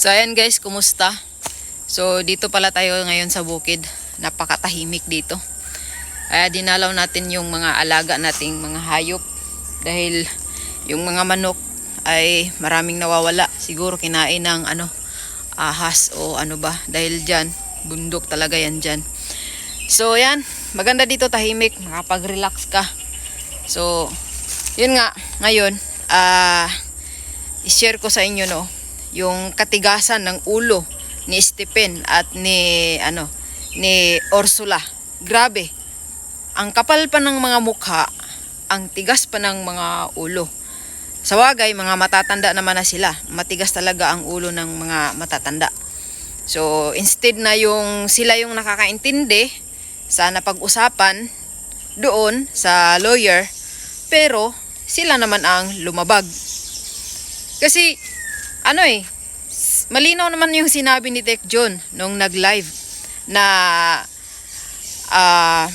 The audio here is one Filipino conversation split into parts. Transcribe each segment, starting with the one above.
So ayan guys, kumusta? So dito pala tayo ngayon sa bukid. Napakatahimik dito. Kaya dinalaw natin yung mga alaga nating mga hayop. Dahil yung mga manok ay maraming nawawala. Siguro kinain ng ano, ahas o ano ba. Dahil dyan, bundok talaga yan dyan. So yan, maganda dito tahimik. Makapag-relax ka. So, yun nga, ngayon, ah, i-share ko sa inyo no, yung katigasan ng ulo ni Stephen at ni ano ni Ursula. Grabe. Ang kapal pa ng mga mukha, ang tigas pa ng mga ulo. Sa wagay, mga matatanda naman na sila. Matigas talaga ang ulo ng mga matatanda. So, instead na yung sila yung nakakaintindi, sana pag-usapan doon sa lawyer, pero sila naman ang lumabag. Kasi, ano eh, malinaw naman yung sinabi ni Tech John nung nag-live na ah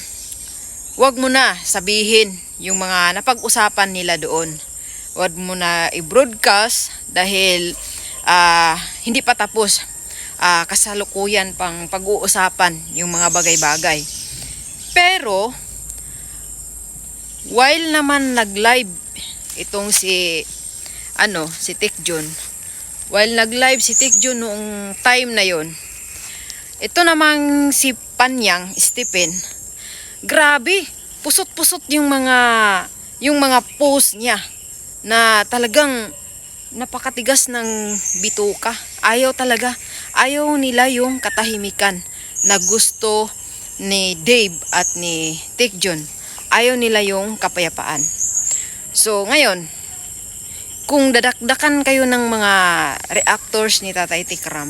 wag mo na sabihin yung mga napag-usapan nila doon. Wag mo na i-broadcast dahil ah, hindi pa tapos ah, kasalukuyan pang pag-uusapan yung mga bagay-bagay. Pero, while naman nag-live itong si ano, si Tik Jun. While nag-live si Tik Jun noong time na yon. Ito namang si Panyang Stephen. Grabe, pusot-pusot yung mga yung mga post niya na talagang napakatigas ng bituka. Ayaw talaga. Ayaw nila yung katahimikan na gusto ni Dave at ni Tik Jun. Ayaw nila yung kapayapaan. So, ngayon, kung dadakdakan kayo ng mga reactors ni Tatay Tikram,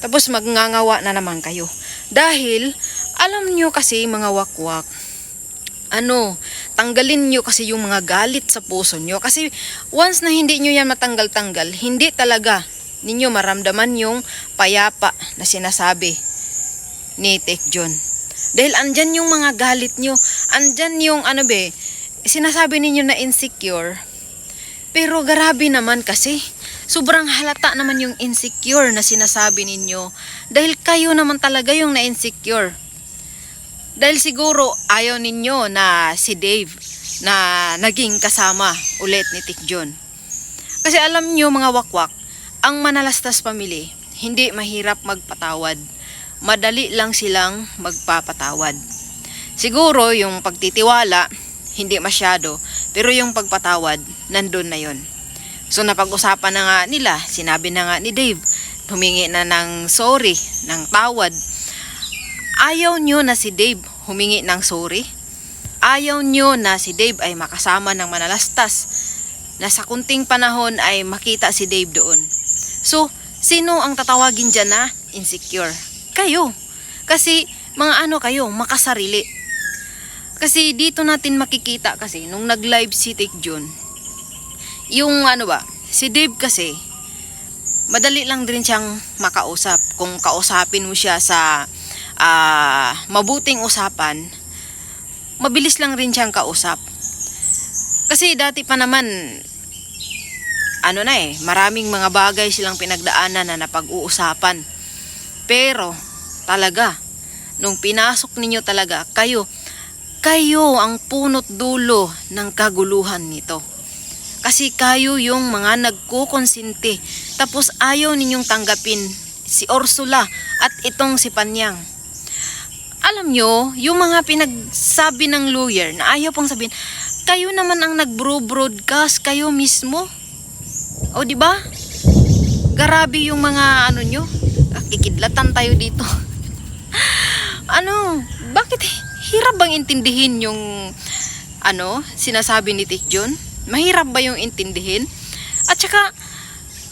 tapos magngangawa na naman kayo. Dahil, alam nyo kasi mga wakwak, ano, tanggalin nyo kasi yung mga galit sa puso nyo. Kasi once na hindi nyo yan matanggal-tanggal, hindi talaga ninyo maramdaman yung payapa na sinasabi ni Tek John. Dahil andyan yung mga galit nyo, andyan yung ano be, sinasabi ninyo na insecure, pero grabe naman kasi. Sobrang halata naman yung insecure na sinasabi ninyo. Dahil kayo naman talaga yung na-insecure. Dahil siguro ayaw ninyo na si Dave na naging kasama ulit ni Tik John. Kasi alam nyo mga wakwak, ang manalastas pamili, hindi mahirap magpatawad. Madali lang silang magpapatawad. Siguro yung pagtitiwala, hindi masyado, pero yung pagpatawad, nandun na yon. So napag-usapan na nga nila, sinabi na nga ni Dave, humingi na ng sorry, ng tawad. Ayaw nyo na si Dave humingi ng sorry. Ayaw nyo na si Dave ay makasama ng manalastas na sa kunting panahon ay makita si Dave doon. So, sino ang tatawagin dyan na insecure? Kayo. Kasi mga ano kayo, makasarili. Kasi dito natin makikita kasi nung nag-live si Tik Jun, yung ano ba, si Dave kasi, madali lang din siyang makausap. Kung kausapin mo siya sa ah, mabuting usapan, mabilis lang rin siyang kausap. Kasi dati pa naman, ano na eh, maraming mga bagay silang pinagdaanan na napag-uusapan. Pero, talaga, nung pinasok ninyo talaga, kayo, kayo ang punot dulo ng kaguluhan nito. Kasi kayo yung mga nagkukonsinti. Tapos ayaw ninyong tanggapin si Ursula at itong si Panyang. Alam nyo, yung mga pinagsabi ng lawyer na ayaw pang sabihin, kayo naman ang nag-broadcast, kayo mismo. O di ba? Grabe yung mga ano nyo. Ah, Kikidlatan tayo dito. ano, bakit hirap bang intindihin yung ano, sinasabi ni Tik John? Mahirap ba yung intindihin? At saka,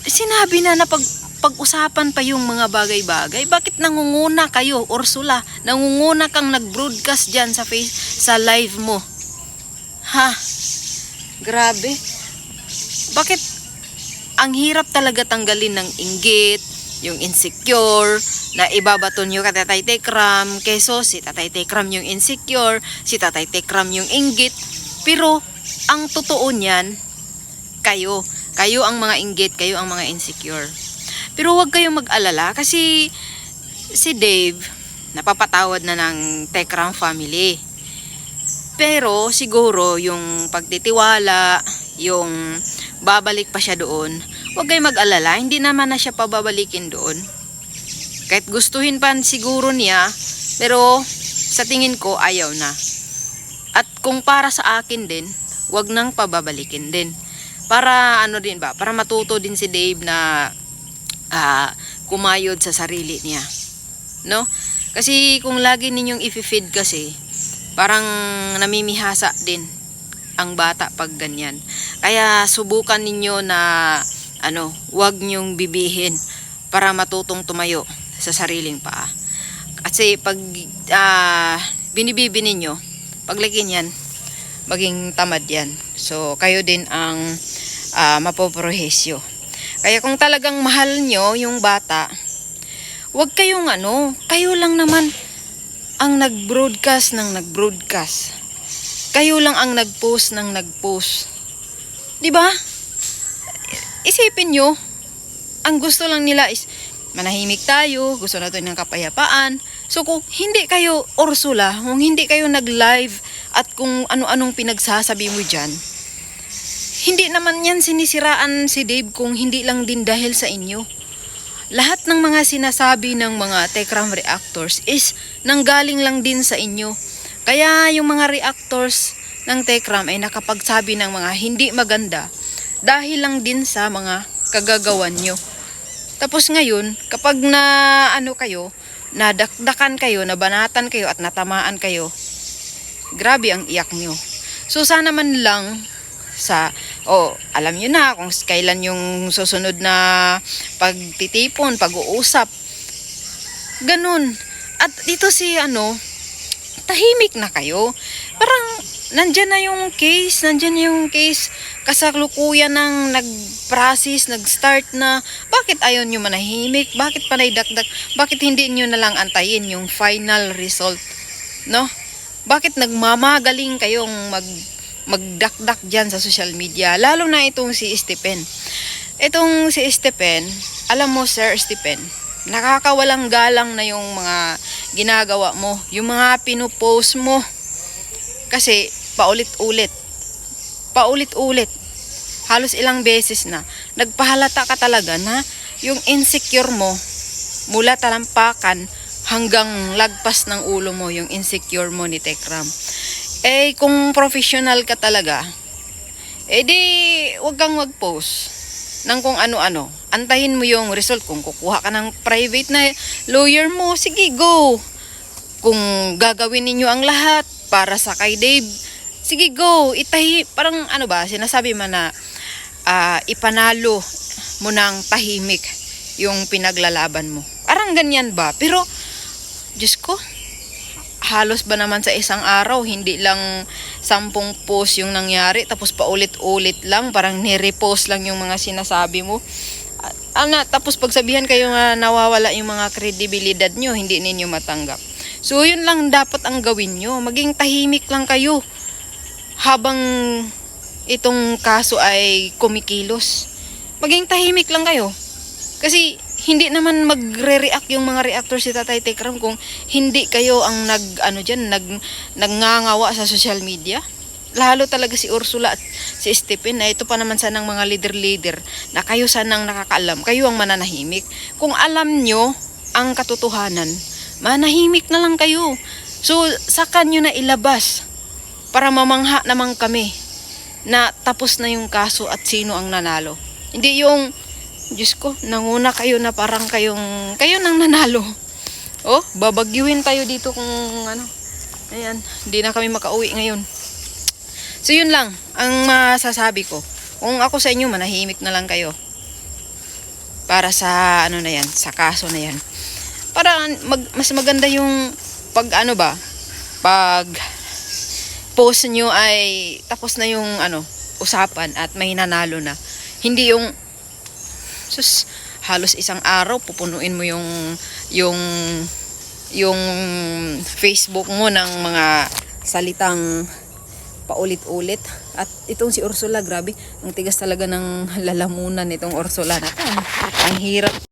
sinabi na na pag, pag-usapan pa yung mga bagay-bagay. Bakit nangunguna kayo, Ursula? Nangunguna kang nag-broadcast dyan sa, face, sa live mo. Ha? Grabe. Bakit ang hirap talaga tanggalin ng inggit, yung insecure, na ibabato nyo ka Tatay Tekram, keso si Tatay Tekram yung insecure, si Tatay Tekram yung inggit. Pero, ang totoo niyan, kayo. Kayo ang mga inggit, kayo ang mga insecure. Pero huwag kayong mag-alala kasi si Dave napapatawad na ng Tekram family. Pero siguro yung pagtitiwala, yung babalik pa siya doon, huwag kayong mag-alala, hindi naman na siya pababalikin doon. Kahit gustuhin pa siguro niya, pero sa tingin ko ayaw na. At kung para sa akin din, wag nang pababalikin din. Para ano din ba, para matuto din si Dave na ah, kumayod sa sarili niya. No? Kasi kung lagi ninyong i-feed kasi, parang namimihasa din ang bata pag ganyan. Kaya subukan ninyo na ano, wag nyong bibihin para matutong tumayo sa sariling paa. Kasi pag ah, binibibi ninyo, paglaki niyan, maging tamad yan. So, kayo din ang uh, mapoprohesyo. Kaya kung talagang mahal nyo yung bata, wag kayong ano, kayo lang naman ang nag-broadcast ng nag-broadcast. Kayo lang ang nag-post ng nag-post. 'Di ba? Isipin nyo, ang gusto lang nila is manahimik tayo, gusto natin ng kapayapaan. So kung hindi kayo Ursula, kung hindi kayo nag-live at kung ano-anong pinagsasabi mo dyan, hindi naman yan sinisiraan si Dave kung hindi lang din dahil sa inyo. Lahat ng mga sinasabi ng mga Tekram reactors is nanggaling lang din sa inyo. Kaya yung mga reactors ng Tekram ay nakapagsabi ng mga hindi maganda dahil lang din sa mga kagagawan nyo. Tapos ngayon, kapag na ano kayo, nadakdakan kayo, nabanatan kayo at natamaan kayo, grabe ang iyak nyo. So sana man lang sa, oh, alam nyo na kung kailan yung susunod na pagtitipon, pag-uusap. Ganun. At dito si ano, tahimik na kayo. Parang nandyan na yung case, nandyan na yung case kasalukuyan ng nag-process, nag-start na. Bakit ayaw nyo manahimik? Bakit panay dakdak? Bakit hindi nyo na lang antayin yung final result? No? Bakit nagmamagaling kayong mag magdakdak dyan sa social media? Lalo na itong si Stephen. Itong si Stephen, alam mo Sir Stephen, nakakawalang galang na yung mga ginagawa mo. Yung mga pinupost mo. Kasi paulit-ulit. Paulit-ulit. Halos ilang beses na. Nagpahalata ka talaga na yung insecure mo mula talampakan hanggang lagpas ng ulo mo yung insecure mo ni Tekram. Eh, kung professional ka talaga, eh di, wag kang mag-post ng kung ano-ano. Antahin mo yung result. Kung kukuha ka ng private na lawyer mo, sige, go. Kung gagawin ninyo ang lahat para sa kay Dave, sige, go. Itahi, parang ano ba, sinasabi man na ah, ipanalo mo ng tahimik yung pinaglalaban mo. Parang ganyan ba? Pero, halos ba naman sa isang araw, hindi lang sampung post yung nangyari, tapos paulit-ulit lang, parang nirepost lang yung mga sinasabi mo. Ana, tapos pagsabihan kayo nga nawawala yung mga kredibilidad nyo, hindi ninyo matanggap. So, yun lang dapat ang gawin nyo. Maging tahimik lang kayo habang itong kaso ay kumikilos. Maging tahimik lang kayo. Kasi hindi naman magre-react yung mga reactors si Tatay Tekram kung hindi kayo ang nag ano diyan nag nagngangawa sa social media. Lalo talaga si Ursula at si Stephen na ito pa naman sanang mga leader-leader na kayo sanang nakakaalam, kayo ang mananahimik. Kung alam nyo ang katotohanan, manahimik na lang kayo. So, saka nyo na ilabas para mamangha naman kami na tapos na yung kaso at sino ang nanalo. Hindi yung Diyos ko, nanguna kayo na parang kayong, kayo nang nanalo. Oh, babagyuhin tayo dito kung ano. Ayan, hindi na kami makauwi ngayon. So yun lang, ang masasabi ko. Kung ako sa inyo, manahimik na lang kayo. Para sa ano na yan, sa kaso na yan. Para mag, mas maganda yung pag ano ba, pag post nyo ay tapos na yung ano, usapan at may nanalo na. Hindi yung sus halos isang araw pupunuin mo yung yung yung Facebook mo ng mga salitang paulit-ulit. At itong si Ursula grabe ang tigas talaga ng lalamunan nitong Ursula na ang hirap